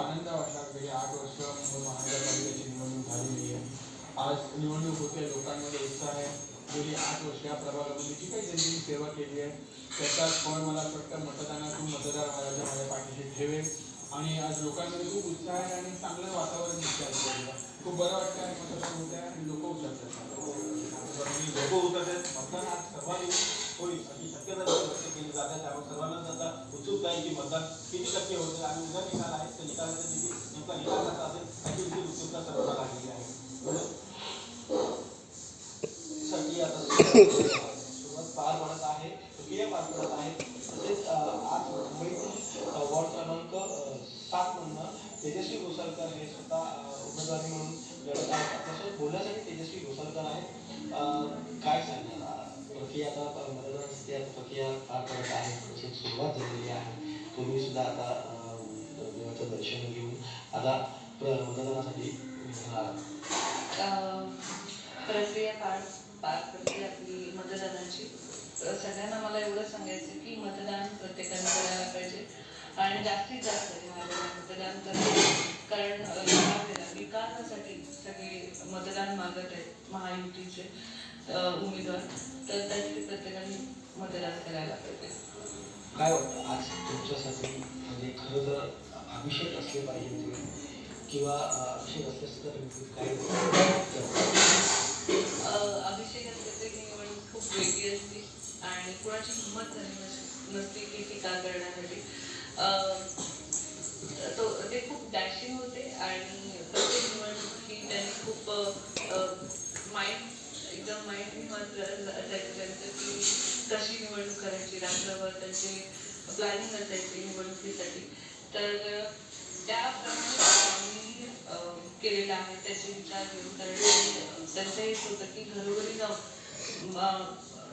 आनंद वाटला गेली आठ वर्ष मुंबई महानगरपालिकेची निवडणूक झालेली आहे. आज निवडणूक होते लोकांमध्ये उत्साह आहे. म्हणजे गेली आठ वर्ष या प्रभागामध्ये जी काही त्यांनी सेवा केली आहे त्याचा फळ मला असं वाटतं मतदानातून मतदार माझ्या माझ्या पाठीशी ठेवेल. आणि आज लोकांमध्ये खूप उत्साह आहे आणि चांगलं वातावरण दिसतं आजूबाजूला खूप बरं वाटतं आणि मतदान होत आहे आणि लोक उतरतात लोक उतरतात मतदान आज सर्वाधिक होईल. अशी शक्यता केली जात आहे त्यामुळे सर्वांना आता उत्सुकता आहे की मतदान किती टक्के होते आणि उद्या निकाल आहे त्या निकालाचा किती नेमका निकाल कसा असेल याची देखील उत्सुकता सर्वांना लागलेली आहे सुरुवात पार पडत आहे प्रक्रिया पार पडत आहे तसेच आज मुंबईतील वॉर्ड क्रमांक सात मधनं तेजस्वी घोसाळकर हे स्वतः उमेदवारी म्हणून लढत आहेत. आपल्यासोबत बोलण्यासाठी तेजस्वी घोसाळकर आहेत. काय सांगणार? प्रक्रिया आता अं, प्रक्रिया पार पडत आहे. तसेच सुरुवात झालेली आहे. तुम्ही सुद्धा आता देवाचं दर्शन घेऊन आता मतदानासाठी प्रक्रिया पार पार करते आपली मतदानाची. सगळ्यांना मला एवढं सांगायचं की मतदान प्रत्येकाने करायला पाहिजे. आणि जास्तीत जास्त मतदान मागत आहेत महायुतीचे उमेदवार. तर त्यासाठी प्रत्येकाने मतदान करायला पाहिजे. काय वाटतं? आज तुमच्यासाठी म्हणजे खरं तर अभिषेक असले पाहिजे किंवा अभिषेक असल्यास तर काय अं, अभिषेकात प्रत्येक निवडणूक खूप वेगळी असते आणि कुणाची हिंमत झाली नस- नसते की टीका करण्यासाठी. अं, तो ते खूप डॅशिंग होते आणि प्रत्येक निवडणूक ही त्यांनी खूप माइंड एकदम माइंड असायचं त्यांचं की कशी निवडणूक करायची रात्रभर त्यांचे प्लॅनिंग असायची निवडणुकीसाठी. तर त्याप्रमाणे आम्ही केलेलं आहे. त्याचे विचार घेऊन. कारण त्यांचं हेच होतं की घरोघरी जाऊन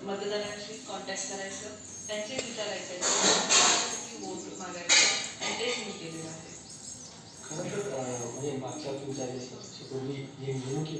मतदारांशी कॉन्टॅक्ट करायचं त्यांचे विचार ऐकायचे. वोट मागायचं. आणि तेच मी केलेलं आहे. खरं तर म्हणजे मागच्या तुमच्या पूर्वी जी निवडणुकी